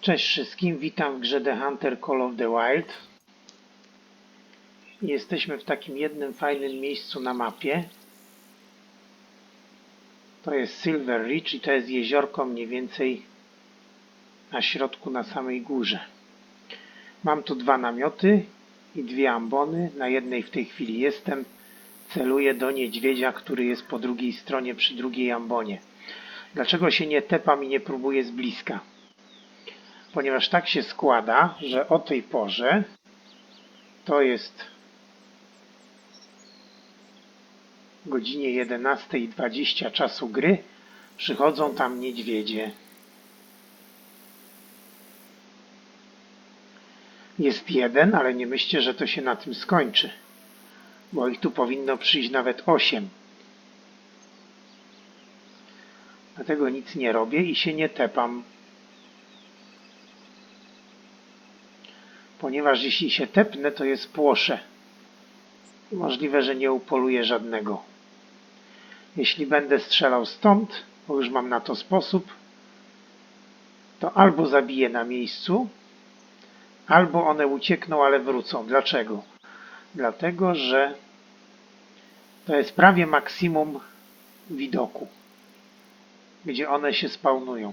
Cześć wszystkim, witam w grze The Hunter Call of the Wild. Jesteśmy w takim jednym fajnym miejscu na mapie. To jest Silver Ridge i to jest jeziorko mniej więcej na środku, na samej górze. Mam tu dwa namioty i dwie ambony. Na jednej w tej chwili jestem. Celuję do niedźwiedzia, który jest po drugiej stronie przy drugiej ambonie. Dlaczego się nie tepam i nie próbuję z bliska? Ponieważ tak się składa, że o tej porze to jest godzinie 11.20 czasu gry przychodzą tam niedźwiedzie. Jest jeden, ale nie myślcie, że to się na tym skończy, bo ich tu powinno przyjść nawet 8. Dlatego nic nie robię i się nie tepam. Ponieważ jeśli się tepnę, to je spłoszę. I możliwe, że nie upoluję żadnego. Jeśli będę strzelał stąd, bo już mam na to sposób, to albo zabiję na miejscu, albo one uciekną, ale wrócą. Dlaczego? Dlatego, że to jest prawie maksimum widoku, gdzie one się spawnują.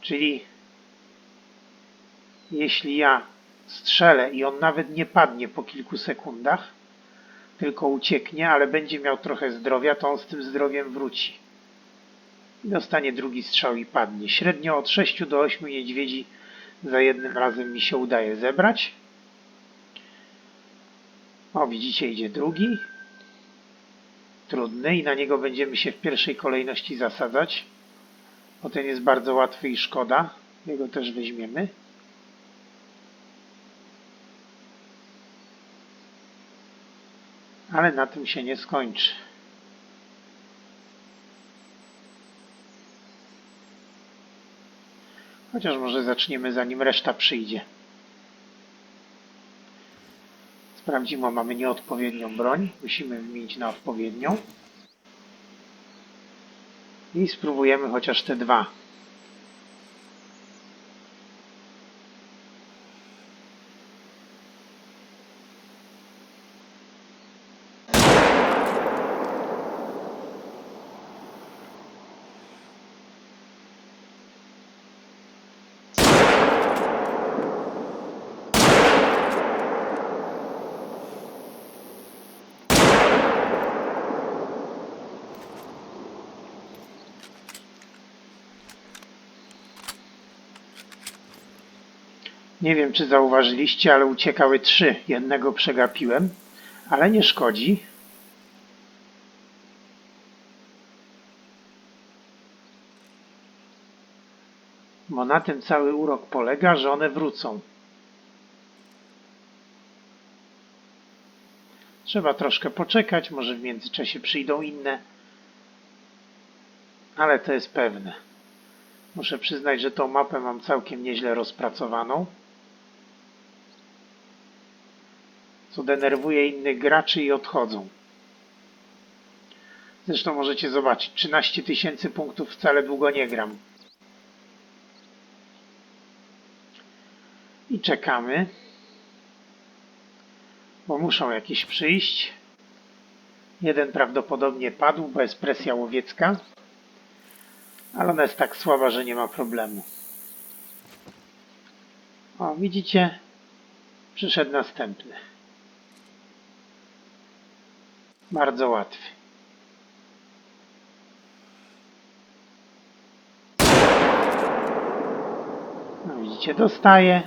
Czyli jeśli ja strzelę i on nawet nie padnie po kilku sekundach, tylko ucieknie, ale będzie miał trochę zdrowia, to on z tym zdrowiem wróci. I dostanie drugi strzał i padnie. Średnio od 6 do 8 niedźwiedzi za jednym razem mi się udaje zebrać. O, widzicie, idzie drugi. Trudny i na niego będziemy się w pierwszej kolejności zasadzać. Bo ten jest bardzo łatwy i szkoda. Jego też weźmiemy. Ale na tym się nie skończy. Chociaż może zaczniemy zanim reszta przyjdzie. Sprawdzimy, mamy nieodpowiednią broń. Musimy wymienić na odpowiednią. I spróbujemy chociaż te dwa. Nie wiem, czy zauważyliście, ale uciekały trzy. Jednego przegapiłem, ale nie szkodzi. Bo na tym cały urok polega, że one wrócą. Trzeba troszkę poczekać, może w międzyczasie przyjdą inne, ale to jest pewne. Muszę przyznać, że tą mapę mam całkiem nieźle rozpracowaną. Co denerwuje innych graczy i odchodzą. Zresztą możecie zobaczyć, 13 tysięcy punktów wcale długo nie gram. I czekamy, bo muszą jakieś przyjść. Jeden prawdopodobnie padł, bo jest presja łowiecka ale ona jest tak słaba, że nie ma problemu. O, widzicie? Przyszedł następny. Bardzo łatwy. No widzicie, dostaje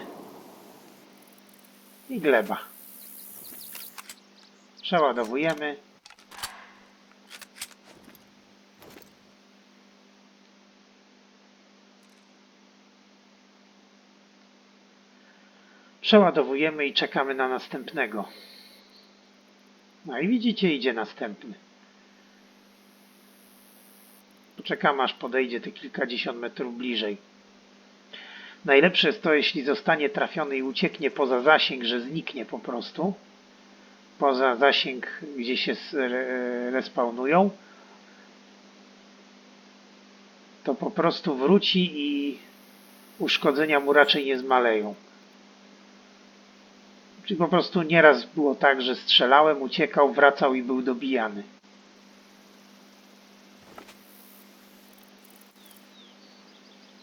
i gleba. Przeładowujemy. Przeładowujemy i czekamy na następnego. No i widzicie, idzie następny. Poczekamy aż podejdzie te kilkadziesiąt metrów bliżej. Najlepsze jest to, jeśli zostanie trafiony i ucieknie poza zasięg, że zniknie po prostu. Poza zasięg, gdzie się respawnują. to po prostu wróci i uszkodzenia mu raczej nie zmaleją. Czyli po prostu nieraz było tak, że strzelałem, uciekał, wracał i był dobijany.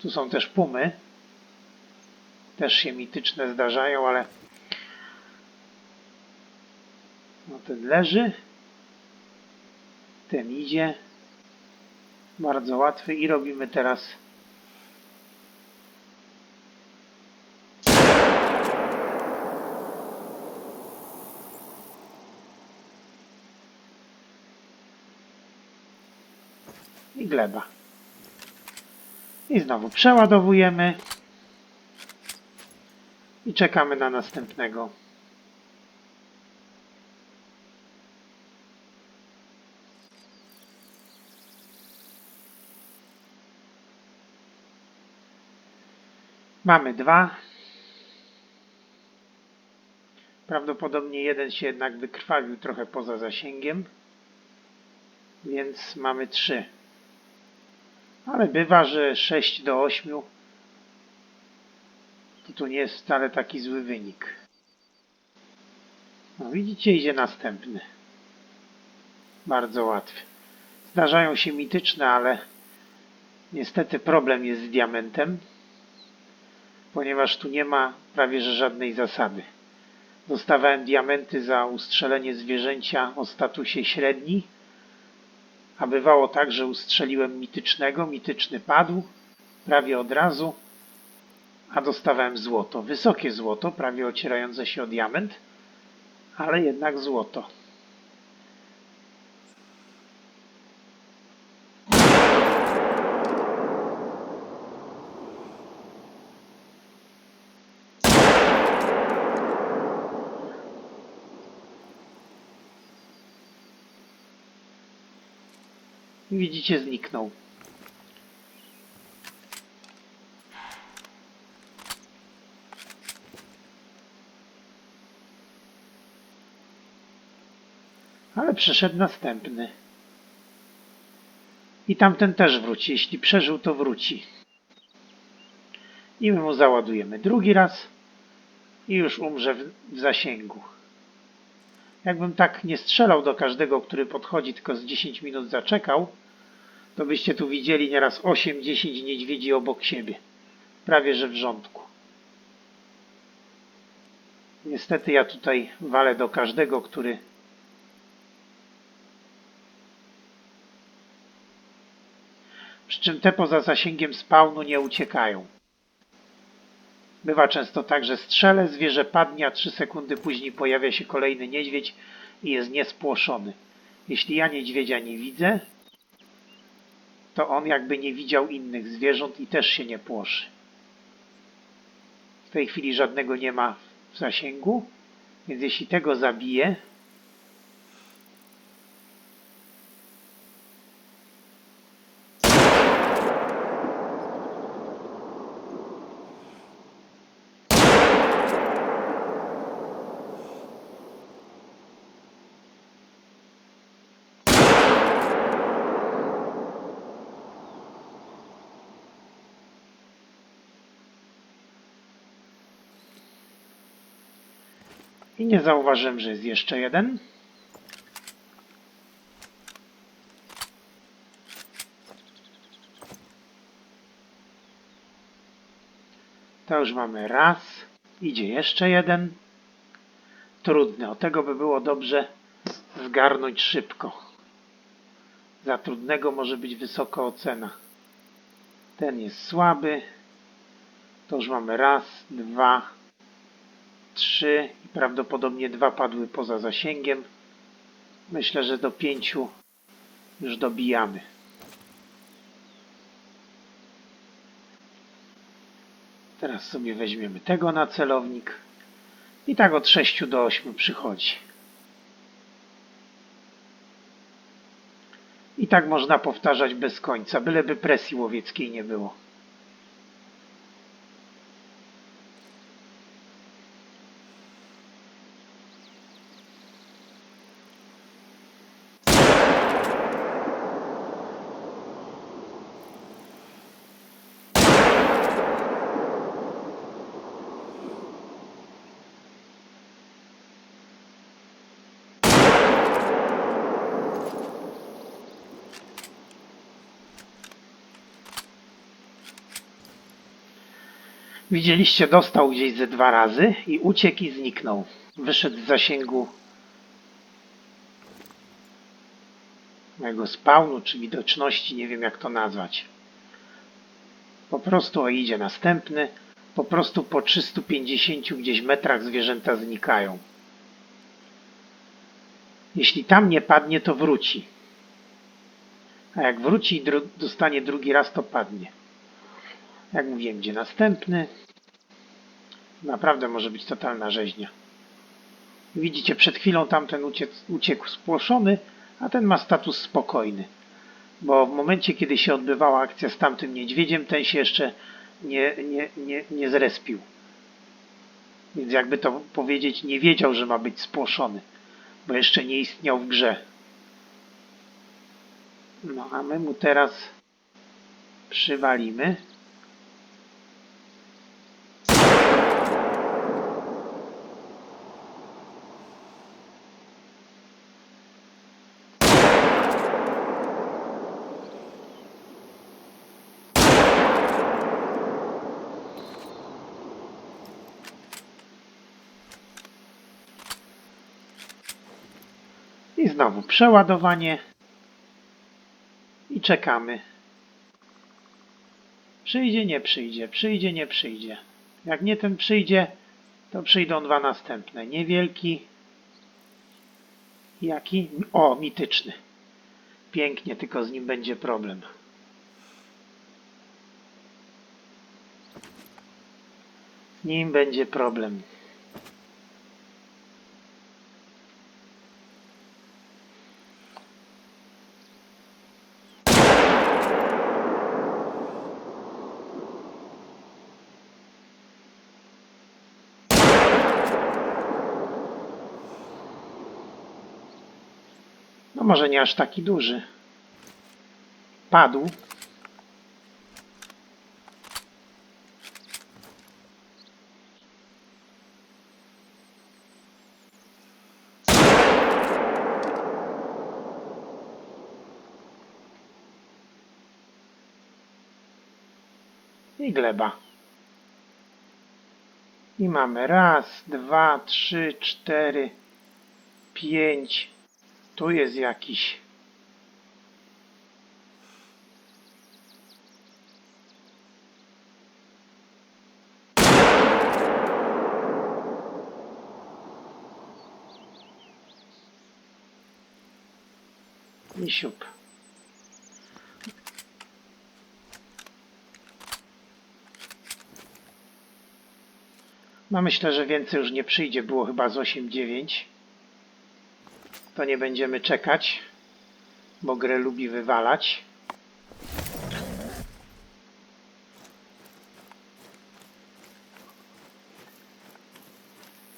Tu są też pumy. Też się mityczne zdarzają, ale no ten leży. Ten idzie. Bardzo łatwy i robimy teraz i gleba. I znowu przeładowujemy i czekamy na następnego. Mamy dwa. Prawdopodobnie jeden się jednak wykrwawił trochę poza zasięgiem, więc mamy trzy. Ale bywa, że 6 do 8 to tu nie jest wcale taki zły wynik. No widzicie, idzie następny. Bardzo łatwy. Zdarzają się mityczne, ale niestety problem jest z diamentem, ponieważ tu nie ma prawie że żadnej zasady. Dostawałem diamenty za ustrzelenie zwierzęcia o statusie średni, a bywało tak, że ustrzeliłem mitycznego, mityczny padł prawie od razu, a dostawałem złoto. Wysokie złoto, prawie ocierające się o diament, ale jednak złoto. Widzicie, zniknął. Ale przyszedł następny. I tamten też wróci. Jeśli przeżył, to wróci. I my mu załadujemy drugi raz i już umrze w, w zasięgu. Jakbym tak nie strzelał do każdego, który podchodzi, tylko z 10 minut zaczekał, to byście tu widzieli nieraz 8-10 niedźwiedzi obok siebie. Prawie że w rządku. Niestety ja tutaj walę do każdego, który przy czym te poza zasięgiem spawnu nie uciekają. Bywa często tak, że strzelę, zwierzę padnie, a 3 sekundy później pojawia się kolejny niedźwiedź i jest niespłoszony. Jeśli ja niedźwiedzia nie widzę, to on jakby nie widział innych zwierząt i też się nie płoszy. W tej chwili żadnego nie ma w zasięgu, więc jeśli tego zabiję, I nie zauważyłem, że jest jeszcze jeden. To już mamy raz. Idzie jeszcze jeden. Trudny. O tego by było dobrze zgarnąć szybko. Za trudnego może być wysoka ocena. Ten jest słaby. To już mamy raz, dwa, trzy i prawdopodobnie dwa padły poza zasięgiem. Myślę, że do pięciu już dobijamy. Teraz sobie weźmiemy tego na celownik. I tak od 6 do 8 przychodzi. I tak można powtarzać bez końca, byleby presji łowieckiej nie było. Widzieliście, dostał gdzieś ze dwa razy i uciekł i zniknął. Wyszedł z zasięgu mojego spawnu czy widoczności, nie wiem jak to nazwać. Po prostu idzie następny. Po prostu po 350 gdzieś metrach zwierzęta znikają. Jeśli tam nie padnie, to wróci. A jak wróci i dostanie drugi raz, to padnie. Jak mówiłem, gdzie następny. Naprawdę może być totalna rzeźnia. Widzicie, przed chwilą tamten uciec, uciekł spłoszony, a ten ma status spokojny. Bo w momencie, kiedy się odbywała akcja z tamtym niedźwiedziem, ten się jeszcze nie, nie, nie, nie zrespił. Więc jakby to powiedzieć, nie wiedział, że ma być spłoszony, bo jeszcze nie istniał w grze. No a my mu teraz przywalimy. I znowu przeładowanie. I czekamy. Przyjdzie, nie przyjdzie, przyjdzie, nie przyjdzie. Jak nie ten przyjdzie, to przyjdą dwa następne. Niewielki. Jaki? O, mityczny. Pięknie, tylko z nim będzie problem. Z nim będzie problem. Może nie aż taki duży. Padł. I gleba. I mamy raz, dwa, trzy, cztery, pięć. Tu jest jakiś. I siup. No myślę, że więcej już nie przyjdzie. Było chyba z 8-9 to nie będziemy czekać, bo grę lubi wywalać.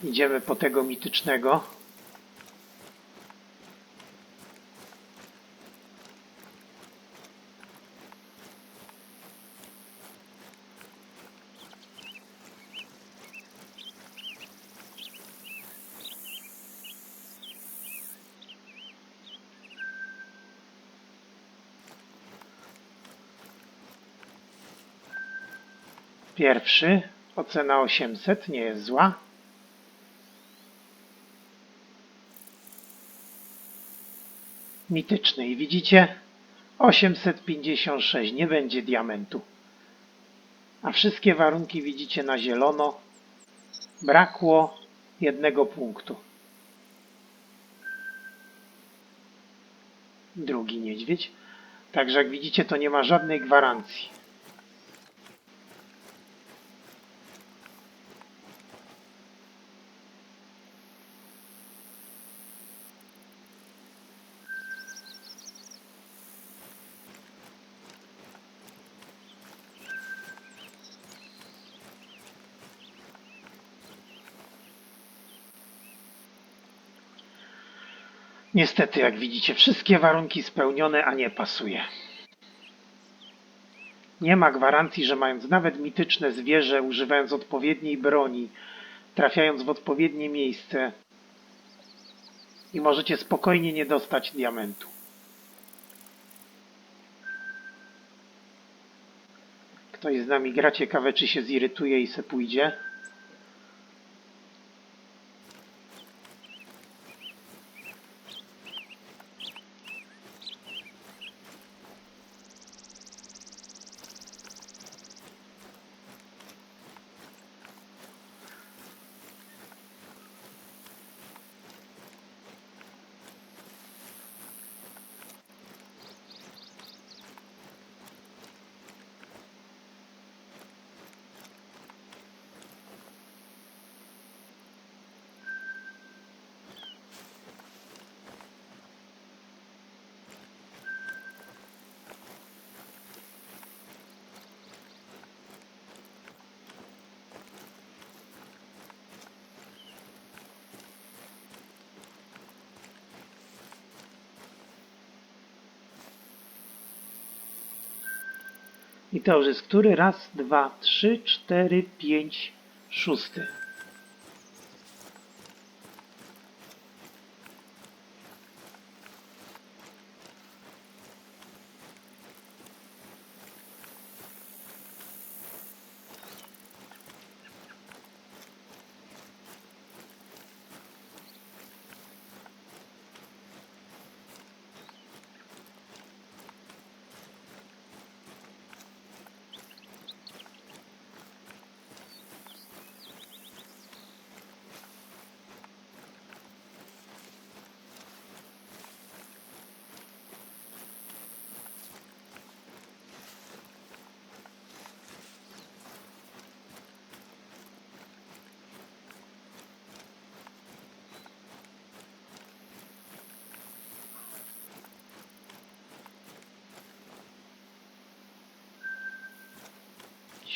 Idziemy po tego mitycznego. Pierwszy, ocena 800, nie jest zła. Mityczny i widzicie, 856, nie będzie diamentu. A wszystkie warunki widzicie na zielono. Brakło jednego punktu. Drugi niedźwiedź. Także jak widzicie, to nie ma żadnej gwarancji. Niestety, jak widzicie, wszystkie warunki spełnione, a nie pasuje. Nie ma gwarancji, że mając nawet mityczne zwierzę, używając odpowiedniej broni, trafiając w odpowiednie miejsce i możecie spokojnie nie dostać diamentu. Ktoś z nami gra, ciekawe czy się zirytuje i se pójdzie. I to już jest który? Raz, dwa, trzy, cztery, pięć, szósty.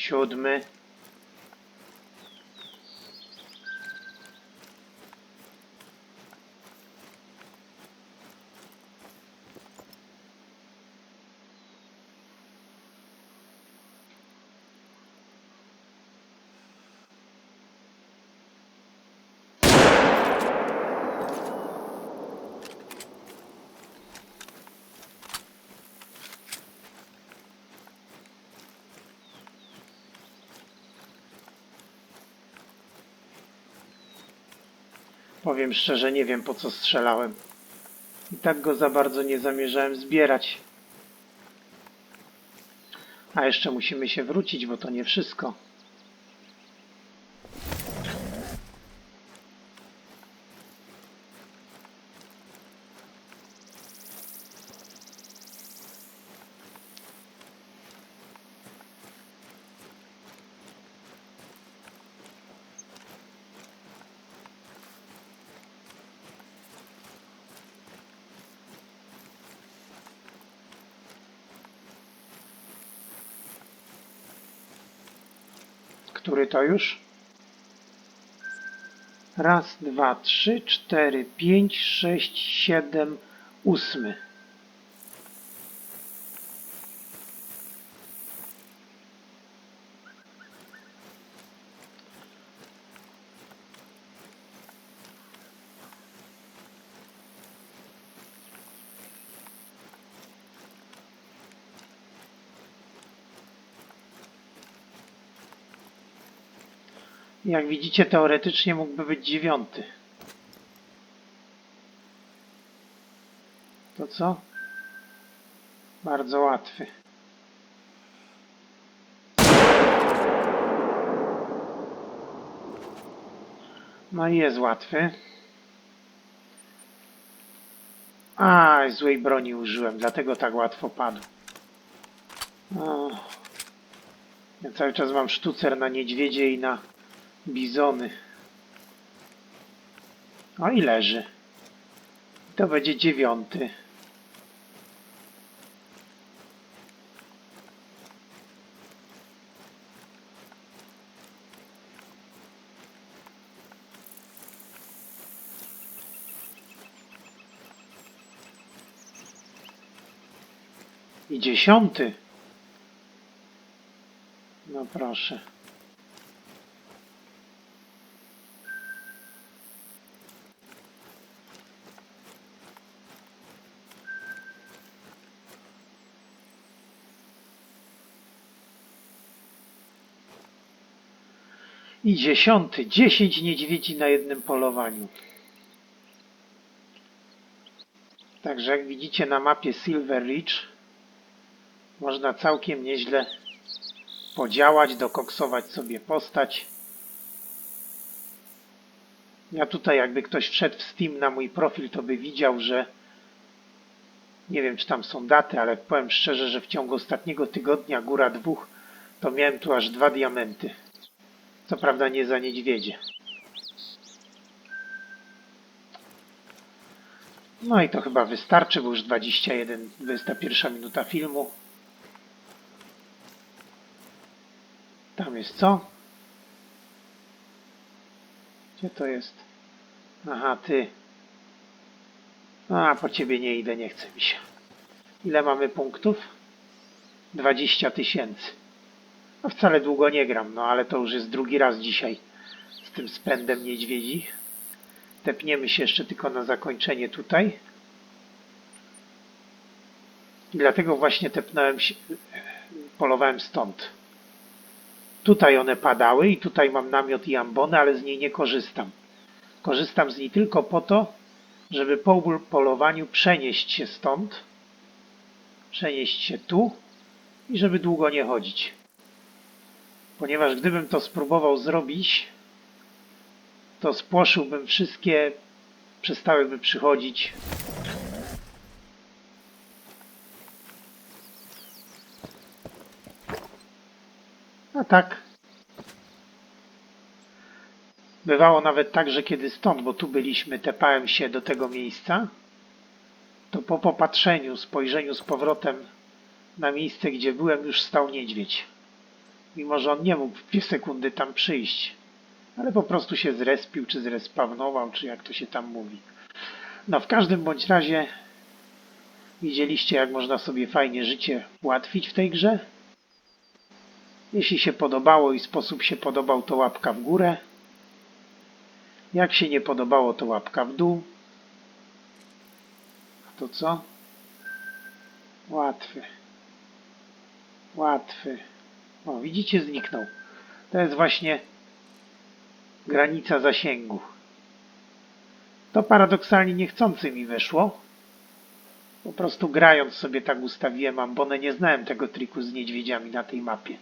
Siódmy. Powiem szczerze, nie wiem po co strzelałem. I tak go za bardzo nie zamierzałem zbierać. A jeszcze musimy się wrócić, bo to nie wszystko. Który to już? Raz, dwa, trzy, cztery, pięć, sześć, siedem, ósmy. Jak widzicie, teoretycznie mógłby być dziewiąty. To co? Bardzo łatwy. No i jest łatwy. A, złej broni użyłem, dlatego tak łatwo padł. O. Ja cały czas mam sztucer na niedźwiedzie i na bizony. O i leży. To będzie dziewiąty. I dziesiąty. No proszę. I dziesiąty. Dziesięć niedźwiedzi na jednym polowaniu. Także jak widzicie na mapie Silver Ridge można całkiem nieźle podziałać, dokoksować sobie postać. Ja tutaj jakby ktoś wszedł w Steam na mój profil, to by widział, że nie wiem czy tam są daty, ale powiem szczerze, że w ciągu ostatniego tygodnia, góra dwóch, to miałem tu aż dwa diamenty. Co prawda nie za niedźwiedzie. No i to chyba wystarczy, bo już 21, 21 minuta filmu. Tam jest co? Gdzie to jest? Aha, ty. A, po ciebie nie idę, nie chce mi się. Ile mamy punktów? 20 tysięcy. No wcale długo nie gram, no ale to już jest drugi raz dzisiaj z tym spędem niedźwiedzi. Tepniemy się jeszcze tylko na zakończenie tutaj. I dlatego właśnie tepnąłem się, polowałem stąd. Tutaj one padały i tutaj mam namiot i ambonę, ale z niej nie korzystam. Korzystam z niej tylko po to, żeby po polowaniu przenieść się stąd, przenieść się tu i żeby długo nie chodzić. Ponieważ gdybym to spróbował zrobić, to spłoszyłbym wszystkie, przestałyby przychodzić. A tak. Bywało nawet tak, że kiedy stąd, bo tu byliśmy, tepałem się do tego miejsca, to po popatrzeniu, spojrzeniu z powrotem na miejsce, gdzie byłem, już stał niedźwiedź. Mimo, że on nie mógł w dwie sekundy tam przyjść. Ale po prostu się zrespił, czy zrespawnował, czy jak to się tam mówi. No w każdym bądź razie widzieliście, jak można sobie fajnie życie ułatwić w tej grze. Jeśli się podobało i sposób się podobał, to łapka w górę. Jak się nie podobało, to łapka w dół. A to co? Łatwy. Łatwy. O, widzicie, zniknął. To jest właśnie granica zasięgu. To paradoksalnie niechcący mi weszło. Po prostu grając sobie tak ustawiłem ambonę. Nie znałem tego triku z niedźwiedziami na tej mapie.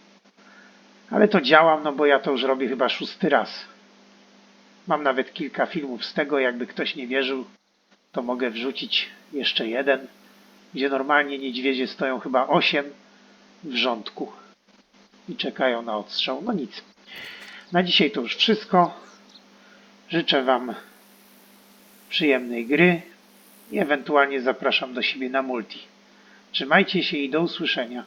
Ale to działam, no bo ja to już robię chyba szósty raz. Mam nawet kilka filmów z tego, jakby ktoś nie wierzył, to mogę wrzucić jeszcze jeden, gdzie normalnie niedźwiedzie stoją chyba osiem w rządku i czekają na odstrzał. No nic. Na dzisiaj to już wszystko. Życzę Wam przyjemnej gry i ewentualnie zapraszam do siebie na multi. Trzymajcie się i do usłyszenia.